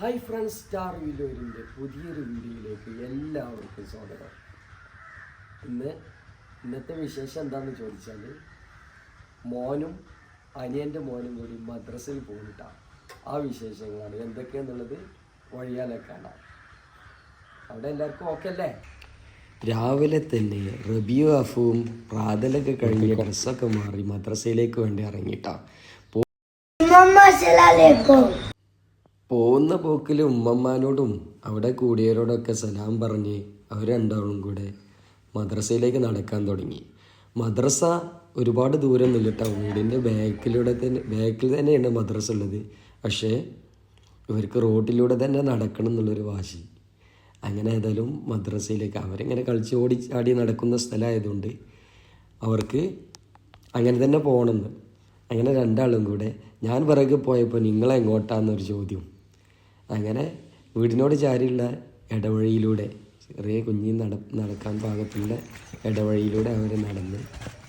Hi friends star വിലോരിന്റെ പുതിയൊരു വീഡിയോയിലേക്ക് എല്ലാവർക്കും സ്വാഗതം. ഇന്ന് ഇന്നത്തെ വിശേഷം എന്താണെന്ന് ചോദിച്ചാൽ മോനും അനിയന്റെ മോനും കൂടി മദ്രസയിൽ പോയിട്ടാണ് ആ വിശേഷങ്ങളാണ്. എന്തൊക്കെയാണെന്നുള്ളത് വഴിയാലെ കാണാം. അവിടെ എല്ലാവർക്കും ഓക്കെ അല്ലേ? രാവിലെ തന്നെ റബിയു അഫുവും പ്രാതലൊക്കെ കഴിഞ്ഞ് ഡ്രസ്സൊക്കെ മാറി മദ്രസയിലേക്ക് വേണ്ടി ഇറങ്ങിയിട്ടാണ് പോകുന്ന പോക്കിൽ ഉമ്മമ്മാനോടും അവിടെ കൂടിയവരോടൊക്കെ സലാം പറഞ്ഞ് അവർ രണ്ടാളും കൂടെ മദ്രസയിലേക്ക് നടക്കാൻ തുടങ്ങി. മദ്രസ ഒരുപാട് ദൂരം നിന്നിട്ടാ. വീടിന്റെ ബാക്കിലൂടെ തന്നെ ബാക്കിൽ തന്നെയാണ് മദ്രസ ഉള്ളത്. പക്ഷേ ഇവർക്ക് റോട്ടിലൂടെ തന്നെ നടക്കണം എന്നുള്ളൊരു വാശി. അങ്ങനെ ഏതായാലും മദ്രസയിലേക്ക് അവരിങ്ങനെ കളിച്ച് ഓടി ചാടി നടക്കുന്ന സ്ഥലമായതുകൊണ്ട് അവർക്ക് അങ്ങനെ തന്നെ പോകണമെന്ന്. അങ്ങനെ രണ്ടാളും കൂടെ ഞാൻ പിറകെ പോയപ്പോൾ നിങ്ങളെങ്ങോട്ടാന്നൊരു ചോദ്യം. അങ്ങനെ വീടിനോട് ചാരിയുള്ള ഇടവഴിയിലൂടെ ചെറിയ കുഞ്ഞി നട നടക്കാൻ പാകത്തുള്ള ഇടവഴിയിലൂടെ അവർ നടന്ന്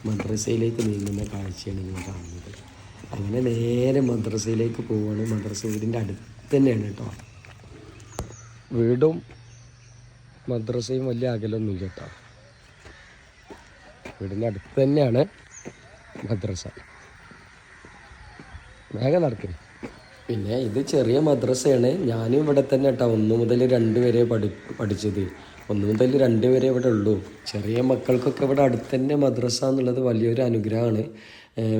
മദ്രസയിലേക്ക് നീങ്ങുന്ന കാഴ്ചയാണ് നിങ്ങൾ കാണുന്നത്. അങ്ങനെ നേരെ മദ്രസയിലേക്ക് പോവുകയാണ്. മദ്രസ വീടിന്റെ അടുത്ത് തന്നെയാണ് കേട്ടോ. വീടും മദ്രസയും വലിയ അകലൊന്നും കേട്ടോ. വീടിന്റെ അടുത്ത് തന്നെയാണ് മദ്രസ. വേഗം നടക്കേ. പിന്നെ ഇത് ചെറിയ മദ്രസയാണ്. ഞാനും ഇവിടെ തന്നെ കേട്ടോ ഒന്ന് മുതൽ രണ്ട് വരെ പഠി പഠിച്ചത്. ഒന്ന് മുതൽ രണ്ട് വരെ ഇവിടെ ഉള്ളൂ. ചെറിയ മക്കൾക്കൊക്കെ ഇവിടെ അടുത്ത് തന്നെ മദ്രസ എന്നുള്ളത് വലിയൊരു അനുഗ്രഹമാണ്.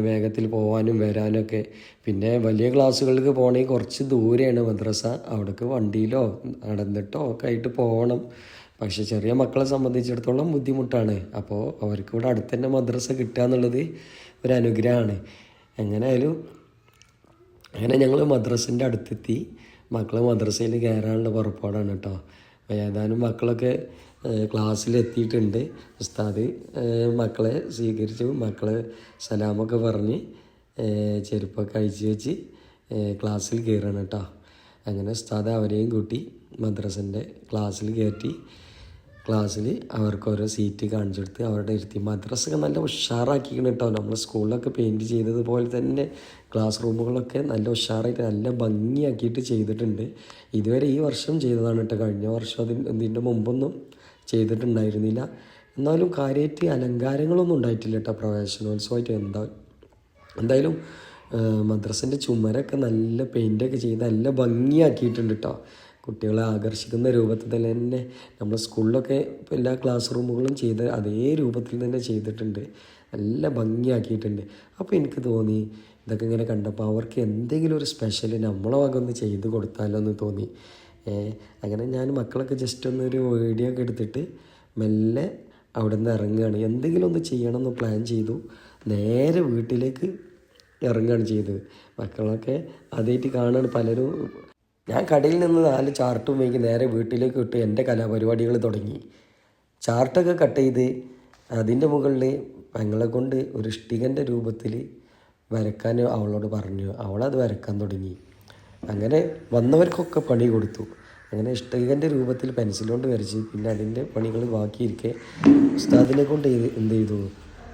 വേഗത്തിൽ പോകാനും വരാനൊക്കെ പിന്നെ വലിയ ക്ലാസ്സുകൾക്ക് പോകണമെങ്കിൽ കുറച്ച് ദൂരെയാണ് മദ്രസ. അവിടേക്ക് വണ്ടിയിലോ നടന്നിട്ടോ ഒക്കെ ആയിട്ട് പോകണം പക്ഷെ ചെറിയ മക്കളെ സംബന്ധിച്ചിടത്തോളം ബുദ്ധിമുട്ടാണ്. അപ്പോൾ അവർക്ക് ഇവിടെ അടുത്ത് തന്നെ മദ്രസ കിട്ടുക എന്നുള്ളത് ഒരു അനുഗ്രഹമാണ്. എങ്ങനെയായാലും അങ്ങനെ ഞങ്ങൾ മദ്രസിന്റെ അടുത്തെത്തി. മക്കൾ മദ്രസയിൽ കയറാനുള്ള പുറപ്പാടാണ് കേട്ടോ ഏതാനും മക്കളൊക്കെ ക്ലാസ്സിലെത്തിയിട്ടുണ്ട്. ഉസ്താദ് മക്കളെ സ്വീകരിച്ചു. മക്കളെ സലാമൊക്കെ പറഞ്ഞ് ചെരുപ്പൊക്കെ അഴിച്ചു വെച്ച് ക്ലാസ്സിൽ കയറണം കേട്ടോ അങ്ങനെ ഉസ്താദ് അവരെയും കൂട്ടി മദ്രസന്റെ ക്ലാസ്സിൽ കയറ്റി ക്ലാസ്സിൽ അവർക്ക് ഓരോ സീറ്റ് കാണിച്ചു കൊടുത്ത് അവരുടെ ഇരുത്തി മദ്രസൊക്കെ നല്ല ഉഷാറാക്കിക്കണം കേട്ടോ. നമ്മൾ സ്കൂളിലൊക്കെ പെയിന്റ് ചെയ്തതുപോലെ തന്നെ ക്ലാസ് റൂമുകളൊക്കെ നല്ല ഉഷാറായിട്ട് നല്ല ഭംഗിയാക്കിയിട്ട് ചെയ്തിട്ടുണ്ട്. ഇതുവരെ ഈ വർഷം ചെയ്തതാണ് കേട്ടോ. കഴിഞ്ഞ വർഷം അതിന് ഇതിന്റെ മുമ്പൊന്നും ചെയ്തിട്ടുണ്ടായിരുന്നില്ല. എന്നാലും കാര്യമായിട്ട് അലങ്കാരങ്ങളൊന്നും ഉണ്ടായിട്ടില്ല കേട്ടോ പ്രവേശനോത്സവമായിട്ട്. എന്താ എന്തായാലും മദ്രസിന്റെ ചുമരൊക്കെ നല്ല പെയിന്റൊക്കെ ചെയ്ത് നല്ല ഭംഗിയാക്കിയിട്ടുണ്ട് കേട്ടോ. കുട്ടികളെ ആകർഷിക്കുന്ന രൂപത്തിൽ തന്നെ നമ്മൾ സ്കൂളിലൊക്കെ ഇപ്പോൾ എല്ലാ ക്ലാസ് റൂമുകളും ചെയ്ത അതേ രൂപത്തിൽ തന്നെ ചെയ്തിട്ടുണ്ട്. നല്ല ഭംഗിയാക്കിയിട്ടുണ്ട്. അപ്പോൾ എനിക്ക് തോന്നി ഇതൊക്കെ ഇങ്ങനെ കണ്ടപ്പോൾ അവർക്ക് എന്തെങ്കിലും ഒരു സ്പെഷ്യൽ നമ്മളെ വക ഒന്ന് ചെയ്ത് കൊടുത്താലോ എന്ന് തോന്നി. അങ്ങനെ ഞാൻ മക്കളൊക്കെ ജസ്റ്റ് ഒന്ന് ഒരു വീഡിയോ ഒക്കെ എടുത്തിട്ട് മെല്ലെ അവിടെ നിന്ന് ഇറങ്ങുകയാണ്. എന്തെങ്കിലും ഒന്ന് ചെയ്യണം എന്ന് പ്ലാൻ ചെയ്തു. നേരെ വീട്ടിലേക്ക് ഇറങ്ങുകയാണ് ചെയ്തത്. മക്കളൊക്കെ ആദ്യമായിട്ട് കാണാണ് പലരും ഞാൻ കടയിൽ നിന്ന് നാല് ചാർട്ടും വാങ്ങി നേരെ വീട്ടിലേക്ക് ഇട്ട് എന്റെ കലാപരിപാടികൾ തുടങ്ങി. ചാർട്ടൊക്കെ കട്ട് ചെയ്ത് അതിന്റെ മുകളിൽ പെങ്ങളെ കൊണ്ട് ഒരു ഇഷ്ടികന്റെ രൂപത്തിൽ വരക്കാൻ അവളോട് പറഞ്ഞു. അവളത് വരക്കാൻ തുടങ്ങി. അങ്ങനെ വന്നവർക്കൊക്കെ പണി കൊടുത്തു. അങ്ങനെ ഇഷ്ടികന്റെ രൂപത്തിൽ പെൻസിൽ കൊണ്ട് വരച്ച് പിന്നെ അതിന്റെ പണികൾ ബാക്കിയിരിക്കെ ഉസ്താദിനെ കൊണ്ട് എന്ത് ചെയ്തു?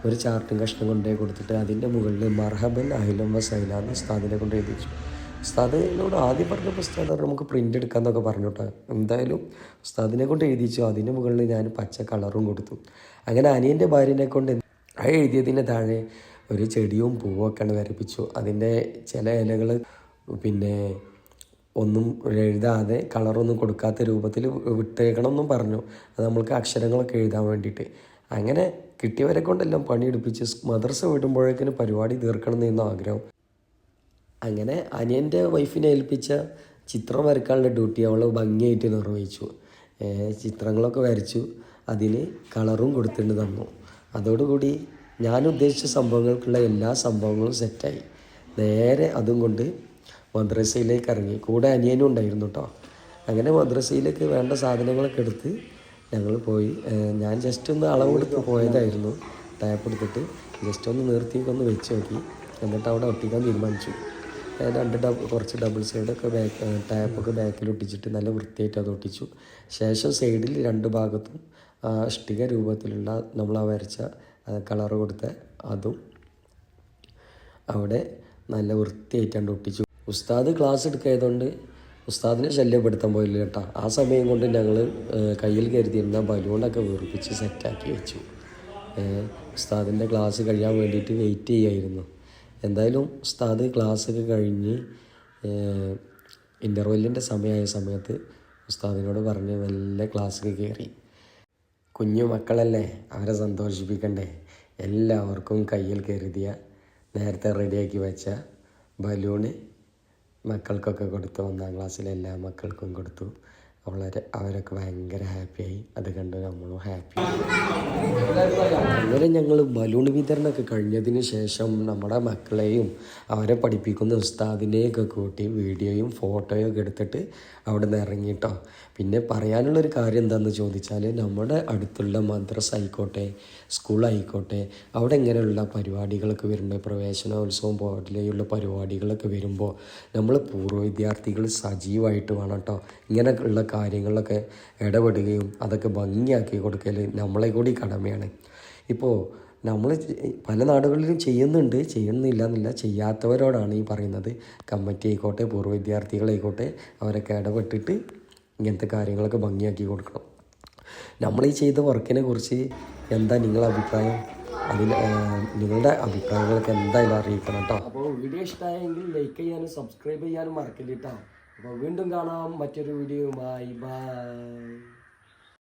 ഒരു ചാർട്ടും കഷ്ണം കൊണ്ടേ കൊടുത്തിട്ട് അതിന്റെ മുകളിൽ മർഹബൻ അഹിലം വസൈല എന്ന് ഉസ്താദിനെ കൊണ്ട് എഴുതിച്ചു ഉസ്താദിനോട് ആദ്യം പറഞ്ഞപ്പോൾ ഉസ്താദ് നമുക്ക് പ്രിന്റ് എടുക്കാമെന്നൊക്കെ പറഞ്ഞു കേട്ടോ എന്തായാലും ഉസ്താദിനെ കൊണ്ട് എഴുതിച്ചു. അതിന്റെ മുകളിൽ ഞാൻ പച്ച കളറും കൊടുത്തു. അങ്ങനെ അനിയന്റെ ഭാര്യനെ കൊണ്ട് ആ എഴുതിയതിന്റെ താഴെ ഒരു ചെടിയും പൂവൊക്കെയാണ് വരപ്പിച്ചു. അതിന്റെ ചില ഇലകൾ പിന്നെ ഒന്നും എഴുതാതെ കളറൊന്നും കൊടുക്കാത്ത രൂപത്തിൽ വിട്ടേക്കണം എന്നും പറഞ്ഞു. അത് നമ്മൾക്ക് അക്ഷരങ്ങളൊക്കെ എഴുതാൻ വേണ്ടിയിട്ട്. അങ്ങനെ കിട്ടിയവരെ കൊണ്ടെല്ലാം പണിയെടുപ്പിച്ച് മദ്രസ വിടുമ്പോഴേക്കിന് പരിപാടി തീർക്കണം എന്നായിരുന്നു ആഗ്രഹം. അങ്ങനെ അനിയന്റെ വൈഫിനെ ഏൽപ്പിച്ച ചിത്രം വരക്കാനുള്ള ഡ്യൂട്ടി അവൾ ഭംഗിയായിട്ട് നിർവഹിച്ചു. ചിത്രങ്ങളൊക്കെ വരച്ചു. അതിന് കളറും കൊടുത്തിട്ട് തന്നു. അതോടുകൂടി ഞാൻ ഉദ്ദേശിച്ച സംഭവങ്ങൾക്കുള്ള എല്ലാ സംഭവങ്ങളും സെറ്റായി നേരെ അതും കൊണ്ട് മദ്രസയിലേക്ക് ഇറങ്ങി. കൂടെ അനിയനും ഉണ്ടായിരുന്നു കേട്ടോ അങ്ങനെ മദ്രസയിലേക്ക് വേണ്ട സാധനങ്ങളൊക്കെ എടുത്ത് ഞങ്ങൾ പോയി. ഞാൻ ജസ്റ്റ് ഒന്ന് അളവെടുത്ത് പോയതായിരുന്നു. ടാപ്പ് എടുത്തിട്ട് ജസ്റ്റ് ഒന്ന് നിർത്തിയൊക്കെ ഒന്ന് വെച്ച് നോക്കി. എന്നിട്ട് അവിടെ ഒട്ടിക്കാൻ തീരുമാനിച്ചു. രണ്ട് ഡബ് കുറച്ച് ഡബിൾ സൈഡൊക്കെ ബാക്ക് ടാപ്പൊക്കെ ബാക്കിൽ ഒട്ടിച്ചിട്ട് നല്ല വൃത്തിയായിട്ട് അത് ഒട്ടിച്ചു. ശേഷം സൈഡിൽ രണ്ട് ഭാഗത്തും ഇഷ്ടിക രൂപത്തിലുള്ള നമ്മൾ ആ വരച്ച കളറ് കൊടുത്ത അതും അവിടെ നല്ല വൃത്തിയായിട്ടാണ് ഒട്ടിച്ചു. ഉസ്താദ് ക്ലാസ് എടുക്കായതുകൊണ്ട് ഉസ്താദിനെ ശല്യപ്പെടുത്താൻ പോയില്ല കേട്ടോ. ആ സമയം കൊണ്ട് ഞങ്ങൾ കയ്യിൽ കരുതിയിരുന്ന ബലൂണൊക്കെ വീർപ്പിച്ച് സെറ്റാക്കി വെച്ചു. ഉസ്താദിന്റെ ക്ലാസ് കഴിയാൻ വേണ്ടിയിട്ട് വെയിറ്റ് ചെയ്യായിരുന്നു. എന്തായാലും ഉസ്താദ് ക്ലാസ്സൊക്കെ കഴിഞ്ഞ് ഇന്റർവെല്ലിന്റെ സമയമായ സമയത്ത് ഉസ്താദിനോട് പറഞ്ഞ് നല്ല ക്ലാസ്സൊക്കെ കയറി കുഞ്ഞു മക്കളല്ലേ അവരെ സന്തോഷിപ്പിക്കണ്ടേ. എല്ലാവർക്കും കയ്യിൽ കരുതിയ നേരത്തെ റെഡിയാക്കി വെച്ച ബലൂണ് മക്കൾക്കൊക്കെ കൊടുത്തു ഒന്നാം ക്ലാസ്സിലെ എല്ലാ മക്കൾക്കും കൊടുത്തു. വളരെ അവരൊക്കെ ഭയങ്കര ഹാപ്പിയായി. അത് കണ്ട് നമ്മളും ഹാപ്പി. അങ്ങനെ ഞങ്ങൾ ബലൂൺ വിതരണമൊക്കെ കഴിഞ്ഞതിന് ശേഷം നമ്മുടെ മക്കളെയും അവരെ പഠിപ്പിക്കുന്ന ഉസ്താദിനെയൊക്കെ കൂട്ടി വീഡിയോയും ഫോട്ടോയും ഒക്കെ എടുത്തിട്ട് അവിടെ നിന്ന് ഇറങ്ങിയിട്ടോ പിന്നെ പറയാനുള്ളൊരു കാര്യം എന്താണെന്ന് ചോദിച്ചാൽ നമ്മുടെ അടുത്തുള്ള മദ്രസ ആയിക്കോട്ടെ സ്കൂൾ ആയിക്കോട്ടെ അവിടെ ഇങ്ങനെയുള്ള പരിപാടികളൊക്കെ വരുന്നുണ്ട് പ്രവേശനോത്സവം പോലെയുള്ള പരിപാടികളൊക്കെ വരുമ്പോൾ നമ്മൾ പൂർവ വിദ്യാർത്ഥികൾ സജീവമായിട്ട് വേണം കേട്ടോ ഇങ്ങനെയുള്ള കാര്യങ്ങളിലൊക്കെ ഇടപെടുകയും അതൊക്കെ ഭംഗിയാക്കി കൊടുക്കൽ നമ്മളെ കൂടി കടമയാണ്. ഇപ്പോൾ നമ്മൾ പല നാടുകളിലും ചെയ്യുന്നുണ്ട് ചെയ്യുന്നില്ല എന്നില്ല ചെയ്യാത്തവരോടാണ് ഈ പറയുന്നത്. കമ്മിറ്റി ആയിക്കോട്ടെ പൂർവ വിദ്യാർത്ഥികളായിക്കോട്ടെ അവരൊക്കെ ഇടപെട്ടിട്ട് ഇങ്ങനത്തെ കാര്യങ്ങളൊക്കെ ഭംഗിയാക്കി കൊടുക്കണം. നമ്മൾ ഈ ചെയ്ത വർക്കിനെ കുറിച്ച് എന്താ നിങ്ങളുടെ അഭിപ്രായം? അതിൽ നിങ്ങളുടെ അഭിപ്രായങ്ങളൊക്കെ എന്തായാലും അറിയിക്കണം കേട്ടോ. അപ്പോൾ വീഡിയോ ഇഷ്ടമായെങ്കിൽ ലൈക്ക് ചെയ്യാനും സബ്സ്ക്രൈബ് ചെയ്യാനും മറക്കില്ല കേട്ടോ അപ്പോൾ വീണ്ടും കാണാം മറ്റൊരു വീഡിയോയുമായി ബൈ